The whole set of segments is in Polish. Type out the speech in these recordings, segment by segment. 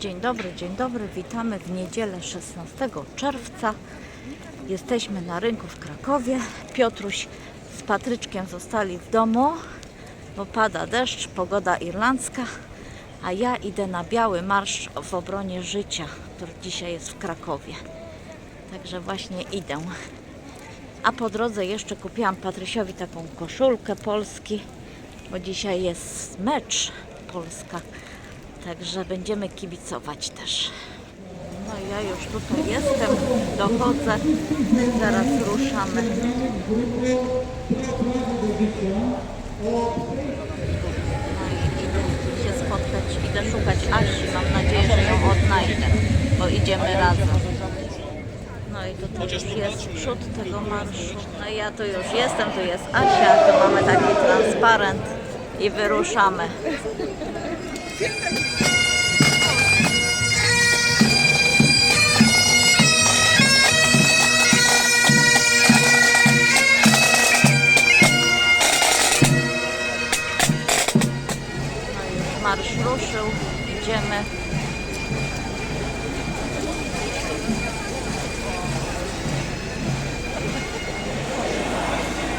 Dzień dobry, dzień dobry. Witamy w niedzielę 16 czerwca. Jesteśmy na rynku w Krakowie. Piotruś z Patryczkiem zostali w domu, bo pada deszcz, pogoda irlandzka, a ja idę na biały marsz w obronie życia, który dzisiaj jest w Krakowie. Także właśnie idę. A po drodze jeszcze kupiłam Patrysiowi taką koszulkę Polski, bo dzisiaj jest mecz Polska. Także będziemy kibicować też. No i ja już tutaj jestem, dochodzę, zaraz ruszamy. No i idę się spotkać, idę szukać Asi, mam nadzieję, że ją odnajdę, bo idziemy razem. No i tutaj już jest przód tego marszu. No i ja tu już jestem, tu jest Asia, tu mamy taki transparent i wyruszamy.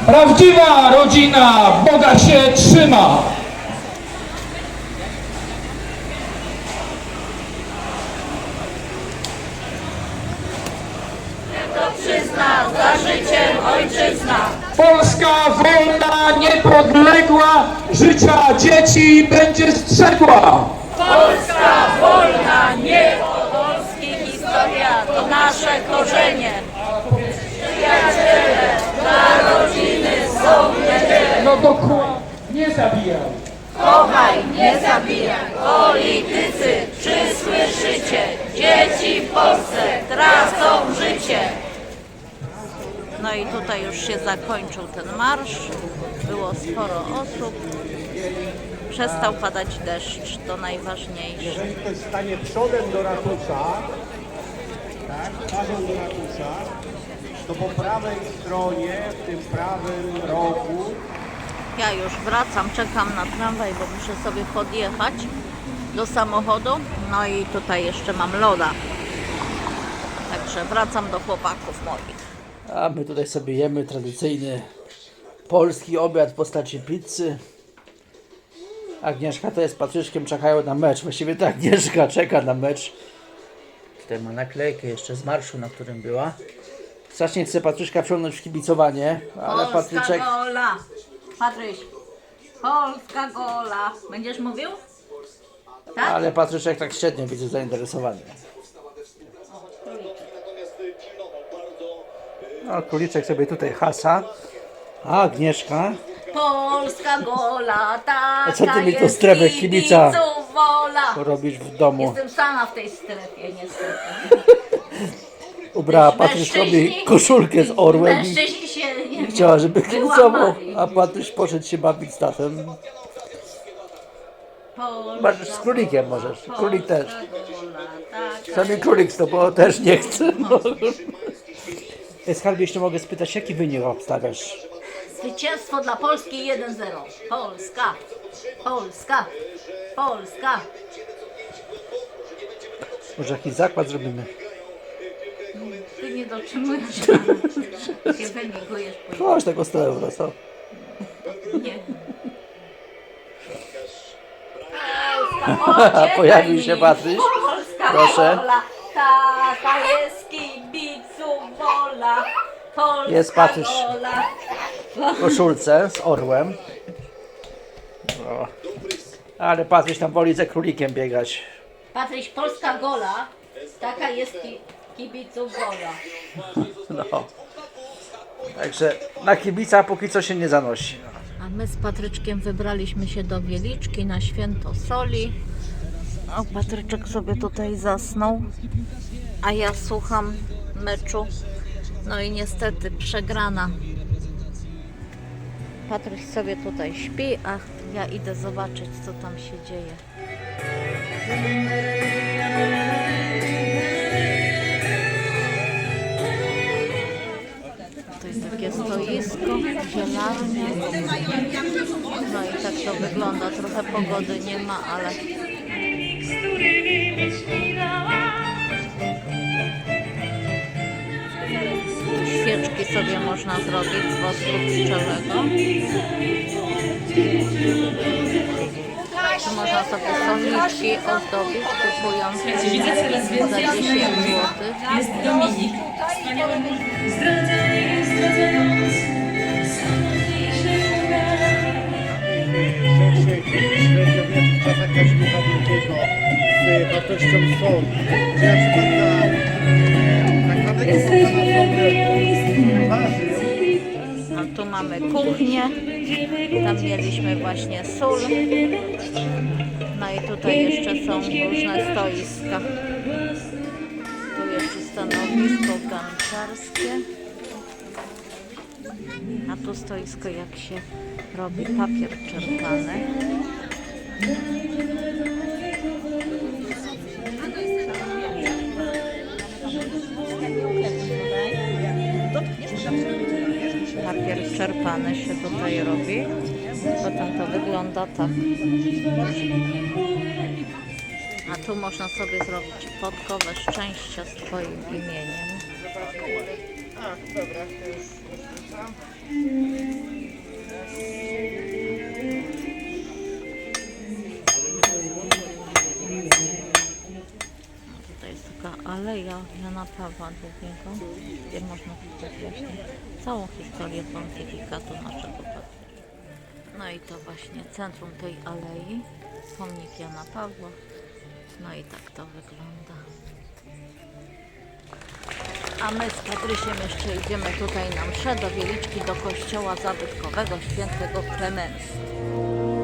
Prawdziwa rodzina Boga się trzyma. Przyzna, za życiem ojczyzna. Polska wolna, niepodległa, życia dzieci będzie strzegła. Polska wolna, niepodolski historia to nasze korzenie. Przyjaciele, dla rodziny są niedziele. No dokładnie, nie zabijaj. Kochaj, nie zabijaj. Politycy, czy słyszycie? Dzieci w Polsce tracą życie. No i tutaj już się zakończył ten marsz. Było sporo osób. Przestał padać deszcz, to najważniejsze. Jeżeli ktoś stanie przodem do ratusza, tak, twarzą do ratusza, to po prawej stronie, w tym prawym rogu, Ja już wracam, czekam na tramwaj, bo muszę sobie podjechać do samochodu. No i tutaj jeszcze mam loda. Także wracam do chłopaków moich. A my tutaj sobie jemy tradycyjny polski obiad w postaci pizzy. Agnieszka to jest Patryczkiem czekają na mecz. Właściwie to Agnieszka czeka na mecz. Tutaj ma naklejkę jeszcze z marszu, na którym była. Strasznie chce Patryczka wciągnąć w kibicowanie, ale Polska Patryczek... gola! Patryś, Polska gola. Będziesz mówił? Tak? Ale Patryczek tak średnio widzę zainteresowany. No, króliczek sobie tutaj hasa. A Agnieszka Polska gola, taka A co ty mi tu jest strefę kibica? kibiców wola. robisz w domu. Jestem sama w tej strefie, niestety. Ubrała Mężczyźni- Patryśkowi koszulkę z orłem i Mężczyźni chciała, żeby wyłamali. a Patryś poszedł się bawić z tatem. Polska Możesz z królikiem możesz, królik też. tak. Sami królik z tobą też nie chce. No. Skarbie, jeszcze mogę spytać, jaki wynik obstawiasz? Zwycięstwo dla Polski 1-0. Polska, Polska, Polska. Może jakiś zakład zrobimy? Ty nie dotrzymujesz. się wynigujesz po Chodź tego 100 euro, co? nie. A pojawił się Patryś. Polska Proszę. wola, taka jest kibiców wola. Polska Jest Patryś. wola. W koszulce z orłem. O. Ale Patryś tam woli ze królikiem biegać. Patryś, Polska gola, taka jest ki kibiców wola. No. Także na kibica póki co się nie zanosi. A my z Patryczkiem wybraliśmy się do Wieliczki na święto soli. O, Patryczek sobie tutaj zasnął, a ja słucham meczu. No i niestety przegrana. Patryś sobie tutaj śpi, a ja idę zobaczyć, co tam się dzieje. No i tak to wygląda. Trochę pogody nie ma, ale... Świeczki sobie można zrobić z wosku pszczelego. Można sobie solniczki ozdobić, kupując za 10 zł. Jest Dominik. Wartością. Czy na przykład na A tu mamy kuchnię. Tam mieliśmy właśnie sól. No i tutaj jeszcze są różne stoiska. Tu jeszcze stanowisko garncarskie. A tu stoisko jak się robi papier czerpany. Papier czerpany się tutaj robi. Potem to wygląda tak. A tu można sobie zrobić podkowe szczęścia z Twoim imieniem. A, dobra, to już. Jana Pawła II, gdzie można tutaj właśnie całą historię pontyfikatu naszego papieża. No i to właśnie centrum tej alei, pomnik Jana Pawła. No i tak to wygląda. A my z Patrysiem jeszcze idziemy tutaj na mszę do Wieliczki, do kościoła zabytkowego świętego Klemensa.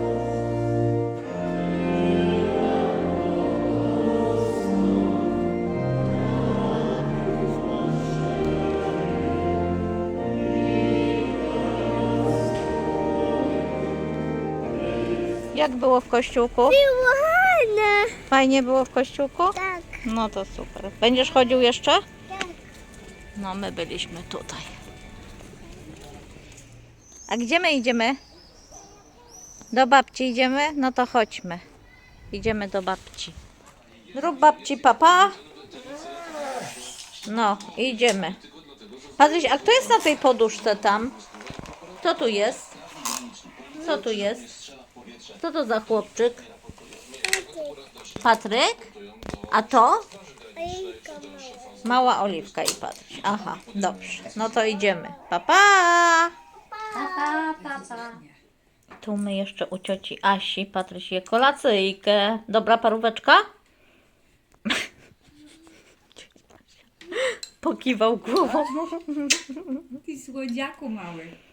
Jak było w kościółku? Ładne. Fajnie było w kościółku? Tak. No to super. Będziesz chodził jeszcze? No my byliśmy tutaj. A gdzie my idziemy? Do babci idziemy? No to chodźmy. Idziemy do babci. Rób babci papa. No, idziemy. Patryś, a kto jest na tej poduszce tam? Kto tu jest? Co tu jest? Co to za chłopczyk? Patryk? A to? Mała Oliwka i Patryś. Aha, dobrze. No to idziemy. Pa, pa! Tu my jeszcze u cioci Asi. Patryś je kolacyjkę. Dobra paróweczka? Pokiwał głową. Ty słodziaku mały.